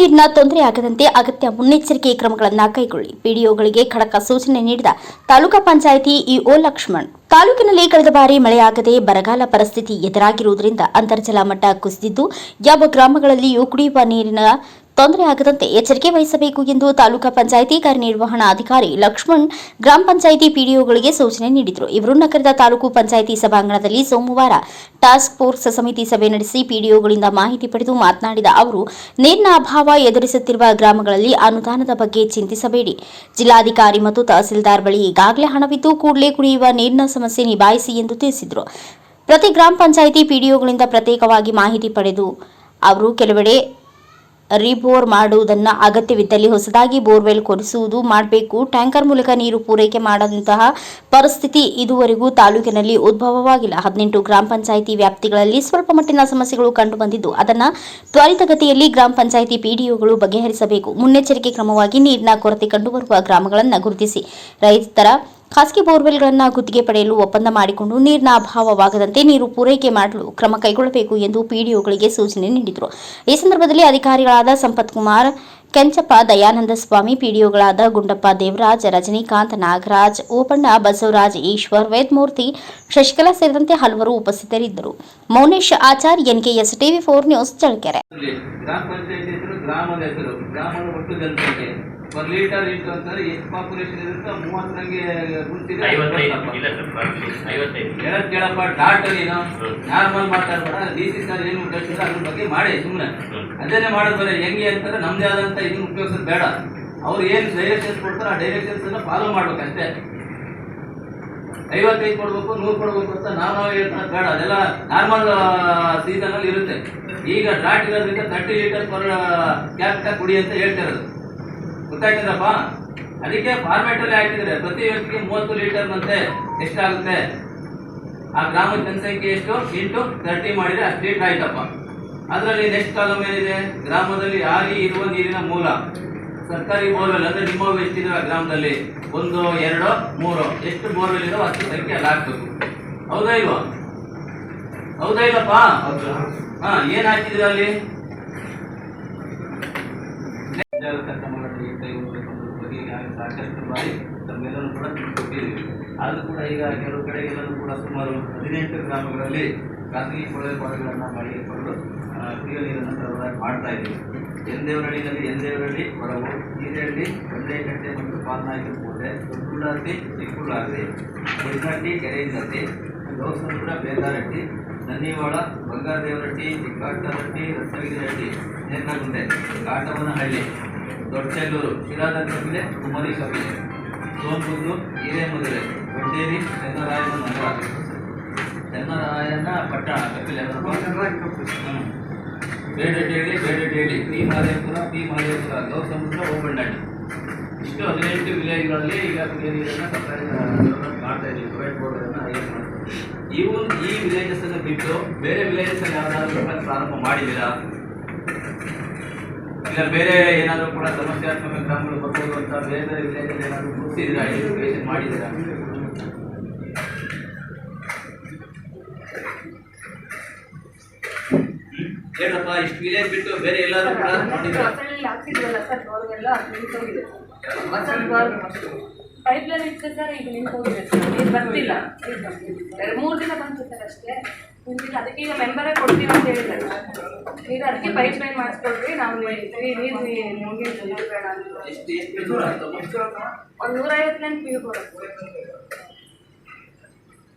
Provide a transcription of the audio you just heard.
ನೀರಿನ ತೊಂದರೆ ಆಗದಂತೆ ಅಗತ್ಯ ಮುನ್ನೆಚ್ಚರಿಕೆ ಕ್ರಮಗಳನ್ನು ಕೈಗೊಳ್ಳಿ. ಪಿಡಿಒಗಳಿಗೆ ಖಡಕ ಸೂಚನೆ ನೀಡಿದ ತಾಲೂಕಾ ಪಂಚಾಯಿತಿ ಇಒ ಲಕ್ಷ್ಮಣ್. ತಾಲೂಕಿನಲ್ಲಿ ಕಳೆದ ಬಾರಿ ಮಳೆಯಾಗದೆ ಬರಗಾಲ ಪರಿಸ್ಥಿತಿ ಎದುರಾಗಿರುವುದರಿಂದ ಅಂತರ್ಜಲ ಮಟ್ಟ ಕುಸಿದಿದ್ದು, ಯಾವ ಗ್ರಾಮಗಳಲ್ಲಿಯೂ ಕುಡಿಯುವ ನೀರಿನ ತೊಂದರೆ ಆಗದಂತೆ ಎಚ್ಚರಿಕೆ ವಹಿಸಬೇಕು ಎಂದು ತಾಲೂಕಾ ಪಂಚಾಯಿತಿ ಕಾರ್ಯನಿರ್ವಹಣಾಧಿಕಾರಿ ಲಕ್ಷ್ಮಣ್ ಗ್ರಾಮ ಪಂಚಾಯಿತಿ ಪಿಡಿಒಗಳಿಗೆ ಸೂಚನೆ ನೀಡಿದರು. ಇವರು ನಗರದ ತಾಲೂಕು ಪಂಚಾಯಿತಿ ಸಭಾಂಗಣದಲ್ಲಿ ಸೋಮವಾರ ಟಾಸ್ಕ್ ಫೋರ್ಸ್ ಸಮಿತಿ ಸಭೆ ನಡೆಸಿ ಪಿಡಿಒಗಳಿಂದ ಮಾಹಿತಿ ಪಡೆದು ಮಾತನಾಡಿದ ಅವರು, ನೀರಿನ ಅಭಾವ ಎದುರಿಸುತ್ತಿರುವ ಗ್ರಾಮಗಳಲ್ಲಿ ಅನುದಾನದ ಬಗ್ಗೆ ಚಿಂತಿಸಬೇಡಿ. ಜಿಲ್ಲಾಧಿಕಾರಿ ಮತ್ತು ತಹಸೀಲ್ದಾರ್ ಬಳಿ ಈಗಾಗಲೇ ಹಣವಿದ್ದು ಕೂಡಲೇ ಕುಡಿಯುವ ನೀರಿನ ಸಮಸ್ಯೆ ನಿಭಾಯಿಸಿ ಎಂದು ತಿಳಿಸಿದರು. ಪ್ರತಿ ಗ್ರಾಮ ಪಂಚಾಯಿತಿ ಪಿಡಿಒಗಳಿಂದ ಪ್ರತ್ಯೇಕವಾಗಿ ಮಾಹಿತಿ ಪಡೆದು ಅವರು ಕೆಲವೆಡೆ ರೀಬೋರ್ ಮಾಡುವುದನ್ನು ಅಗತ್ಯವಿದ್ದಲ್ಲಿ ಹೊಸದಾಗಿ ಬೋರ್ವೆಲ್ ಕೊರೆಸುವುದು ಮಾಡಬೇಕು. ಟ್ಯಾಂಕರ್ ಮೂಲಕ ನೀರು ಪೂರೈಕೆ ಮಾಡದಂತಹ ಪರಿಸ್ಥಿತಿ ಇದುವರೆಗೂ ತಾಲೂಕಿನಲ್ಲಿ ಉದ್ಭವವಾಗಿಲ್ಲ. ಹದಿನೆಂಟು ಗ್ರಾಮ ಪಂಚಾಯಿತಿ ವ್ಯಾಪ್ತಿಗಳಲ್ಲಿ ಸ್ವಲ್ಪ ಮಟ್ಟಿನ ಸಮಸ್ಯೆಗಳು ಕಂಡುಬಂದಿದ್ದು, ಅದನ್ನು ತ್ವರಿತಗತಿಯಲ್ಲಿ ಗ್ರಾಮ ಪಂಚಾಯಿತಿ ಪಿಡಿಒಗಳು ಬಗೆಹರಿಸಬೇಕು. ಮುನ್ನೆಚ್ಚರಿಕೆ ಕ್ರಮವಾಗಿ ನೀರಿನ ಕೊರತೆ ಕಂಡುಬರುವ ಗ್ರಾಮಗಳನ್ನು ಗುರುತಿಸಿ. ರೈತರ ಖಾಸಗಿ ಬೋರ್ವೆಲ್ಗಳನ್ನು ಗುತ್ತಿಗೆ ಪಡೆಯಲು ಒಪ್ಪಂದ ಮಾಡಿಕೊಂಡು ನೀರಿನ ಅಭಾವವಾಗದಂತೆ ನೀರು ಪೂರೈಕೆ ಮಾಡಲು ಕ್ರಮ ಕೈಗೊಳ್ಳಬೇಕು ಎಂದು ಪಿಡಿಒಗಳಿಗೆ ಸೂಚನೆ ನೀಡಿದರು. ಈ ಸಂದರ್ಭದಲ್ಲಿ ಅಧಿಕಾರಿಗಳಾದ ಸಂಪತ್ ಕುಮಾರ್, ಕೆಂಚಪ್ಪ ದಯಾನಂದ ಸ್ವಾಮಿ, ಪಿಡಿಒಗಳಾದ ಗುಂಡಪ್ಪ ದೇವರಾಜ್, ರಜನಿಕಾಂತ್ ನಾಗರಾಜ್, ಓಪಣ್ಣ ಬಸವರಾಜ್ ಈಶ್ವರ್, ವೇದಮೂರ್ತಿ ಶಶಿಕಲಾ ಸೇರಿದಂತೆ ಹಲವರು ಉಪಸ್ಥಿತರಿದ್ದರು. Mounesh Achar, NKS TV four news Challakere. Per litre ಇಟ್ಟು ಅಂತಾರೆ ಎಷ್ಟು ಪಾಪ್ಯುಲೇಷನ್ ಇರುತ್ತೆ ಮೂವತ್ತರಂಗೆ ಗುರುತಿದೆ ಹೇಳಕ್ ಕೇಳಪ್ಪ ಡಾಟ್ ನೀನು. ನಾರ್ಮಲ್ ಮಾತಾಡ್ಬೇಡ ಡಿ ಸಿ ಸರ್ ಏನು ಕಳ್ಸಿಲ್ಲ ಅದ್ರ ಬಗ್ಗೆ ಮಾಡಿ ಸುಮ್ಮನೆ. ಅದನ್ನೇ ಮಾಡೋದು ಹೆಂಗೆ ಅಂತಂದ್ರೆ ನಮ್ದೇ ಆದಂತ ಇದನ್ನ ಉಪಯೋಗಿಸೋದು ಬೇಡ. ಅವ್ರು ಏನು ಡೈರೆಕ್ಷನ್ಸ್ ಕೊಡ್ತಾರೆ ಆ ಡೈರೆಕ್ಷನ್ಸ್ ಅನ್ನ ಫಾಲೋ ಮಾಡ್ಬೇಕಷ್ಟೇ. ಐವತ್ತೈದು ಕೊಡ್ಬೇಕು ನೂರು ಕೊಡ್ಬೇಕು ಅಂತ ನಾವು ನಾವು ಹೇಳ್ತಾರೆ ಬೇಡ. ಅದೆಲ್ಲ ನಾರ್ಮಲ್ ಸೀಸನ್ ಅಲ್ಲಿ ಇರುತ್ತೆ. ಈಗ ಡ್ರಾಟ್ ಇರೋದ್ರಿಂದ ತರ್ಟಿ ಲೀಟರ್ ಪರ್ ಕ್ಯಾಪ್ಟ ಕುಡಿ ಅಂತ ಹೇಳ್ತಿರೋದು ಗೊತ್ತಾಯ್ತದಪ್ಪ? ಅದಕ್ಕೆ ಫಾರ್ಮ್ಯಾಟ್ ಅಲ್ಲಿ ಹಾಕಿದ್ರೆ ಪ್ರತಿ ವ್ಯಕ್ತಿಗೆ ಮೂವತ್ತು ಲೀಟರ್ ನಂತೆ ಎಷ್ಟಾಗುತ್ತೆ? ಆ ಗ್ರಾಮದ ಜನಸಂಖ್ಯೆ ಎಷ್ಟು? ಇಂಟು ತರ್ಟಿ ಮಾಡಿದ್ರೆ ಅಷ್ಟು ಲೀಟರ್ ಆಯ್ತಪ್ಪ. ಅದರಲ್ಲಿ ನೆಕ್ಸ್ಟ್ ಕಾಲಮ್ ಏನಿದೆ? ಗ್ರಾಮದಲ್ಲಿ ಯಾರಿ ಇರುವ ನೀರಿನ ಮೂಲ. ಸರ್ಕಾರಿ ಬೋರ್ವೆಲ್ ಅಂದ್ರೆ ನಿಮ್ಮ ಎಷ್ಟಿದೆ ಆ ಗ್ರಾಮದಲ್ಲಿ? ಒಂದು ಎರಡು ಮೂರು. ಎಷ್ಟು ಬೋರ್ವೆಲ್ ಇರೋ ಅಷ್ಟು ಸಂಖ್ಯೆ ಅಲ್ಲಿ ಹಾಕ್ಬೇಕು ಹೌದಾ ಇಲ್ವಾ? ಹೌದಾ ಇಲ್ಲಪ್ಪ? ಹಾ ಏನ್ ಹಾಕಿದ್ರಿ ಅಲ್ಲಿ? ಸಾಕಷ್ಟು ಬಾರಿ ತಮ್ಮೆಲ್ಲರೂ ಕೂಡ ತಿಳಿಸಿಕೊಟ್ಟಿದ್ದೀವಿ ಆದರೂ ಕೂಡ ಈಗ ಕೆಲವು ಕಡೆಗೆಲ್ಲರೂ ಕೂಡ ಸುಮಾರು ಹದಿನೆಂಟು ಗ್ರಾಮಗಳಲ್ಲಿ ಖಾಸಗಿ ಕೊಳವೆ ಬಾವಿಗಳನ್ನು ಮಾಡಿಕೊಂಡು ಕುಡಿಯುವ ನೀರನ್ನು ಸರಬರಾಜು ಮಾಡ್ತಾ ಇದ್ದೀವಿ. ಎಂದೇವರಳ್ಳಿನಲ್ಲಿ ಎಂದೇವರಳ್ಳಿ ಹೊರವು ಹಿರೇಹಳ್ಳಿ ಬಂಡೆಕಟ್ಟೆ ಮತ್ತು ಪಾಲ್ನಾಗಿ ಕೋಟೆ ದೊಡ್ಡುಳ್ಳಾರ್ತಿ ಚಿಕ್ಕುಳ್ಳಾರ್ತಿ ಬೈನಹಟ್ಟಿ ಕೆರೆಯಿಂದಟ್ಟಿ ಗೌಸಂಪುರ ಬೇದಾರಟ್ಟಿ ನನ್ನಿವಾಳ ಬಂಗಾರದೇವರಟ್ಟಿ ಚಿಕ್ಕಾಟರಟ್ಟಿ ರತ್ನಗಿರಿಹಟ್ಟಿ ನೇರ್ನಗುಂಟೆ ಕಾಟವನಹಳ್ಳಿ. ದೊಡ್ಡಚೆಲ್ಲೂರು ಶಿರಾದಂಗಬಿಲೆ ಕುಮರಿ ಕಬಿಲೆ ಹಿರೇ ಹಿರೇಮದುರೆ ದೊಡ್ಡೇರಿ ಚನ್ನರಾಯನ ನಗರ. ಚನ್ನರಾಯನ ಪಟ್ಟಣ ಕಪಿಲೆ. ಬೇಡಟೇಳಿ ಬೇಡಟೇಳಿ ಪಿ ಮಹದೇವಪುರ ಪಿ ಮಹದೇವಪುರ ಗೌಸಮುದ್ರ ಓಬಣ್ಣಹಳ್ಳಿ. ಇಷ್ಟು ಹದಿನೆಂಟು ವಿಲೇಜ್ಗಳಲ್ಲಿ ಈಗ ಕುಡಿಯೋ ಮಾಡ್ತಾ ಇದ್ದೀವಿ ಪ್ರೈವೇಟ್ ಬೋರ್ಡನ್ನು ಹೈಯರ್ ಮಾಡ್ತೀವಿ ಇವು ಈ ವಿಲೇಜಸ್ ಅನ್ನು ಬಿಟ್ಟು ಬೇರೆ ವಿಲೇಜಸ್ ಅಲ್ಲಿ ಯಾವ್ದಾದ್ರು ಪ್ರಾರಂಭ ಮಾಡಿದ್ದೀರಾ? ಇಲ್ಲ ಬೇರೆ ಏನಾದರೂ ಕೂಡ ಸಮಸ್ಯಾತ್ಮಕ ಗ್ರಾಮಗಳು ಬರ್ಬೋದು ಅಂತ ಬೇರೆ ಬೇರೆ ವಿಲೇಜಲ್ಲಿ ಏನಾದರೂ ಗುರುತಿದ್ದೀರಾ ಎಜುಕೇಷನ್ ಮಾಡಿದ್ದೀರಾ? ಹೇಳಪ್ಪ ಇಷ್ಟು ವಿಲೇಜ್ ಬಿಟ್ಟು ಬೇರೆ ಎಲ್ಲಾದರೂ ಕೂಡ ನೋಡಿದ್ದೀರಾ ಹೊಸಳ್ಳಿ ಹಾಕ್ಸಿದ್ವಲ್ಲ ಸರ್ ಬೋರ್ವೆಲ್ಲ ಅದು ನಿಂತೋಗಿದೆ ಪೈಪ್ ಲೈನ್ ಇತ್ತು ಸರ್ ಈಗ ಸರ್ ನೀರು ಬರ್ತಿಲ್ಲ. ಎರಡು ಮೂರು ದಿನ ಬಂತು ಸರ್ ಅಷ್ಟೇ. ನಿಂತಿಲ್ಲ ಅದಕ್ಕೆ ಈಗ ಮೆಂಬರೇ ಕೊಡ್ತೀವಿ ಅಂತ ಹೇಳಿದ್ದಾರೆ ಈಗ ಅದಕ್ಕೆ ಪೈಪ್ ಲೈನ್ ಮಾಡಿಸ್ಕೊಡ್ರಿ. ನಾವು ನೀರು ನೀರು ಬೇಡ ಅಂತ. ಒಂದು ನೂರೈವತ್ತು ನೀರು ಬರುತ್ತೆ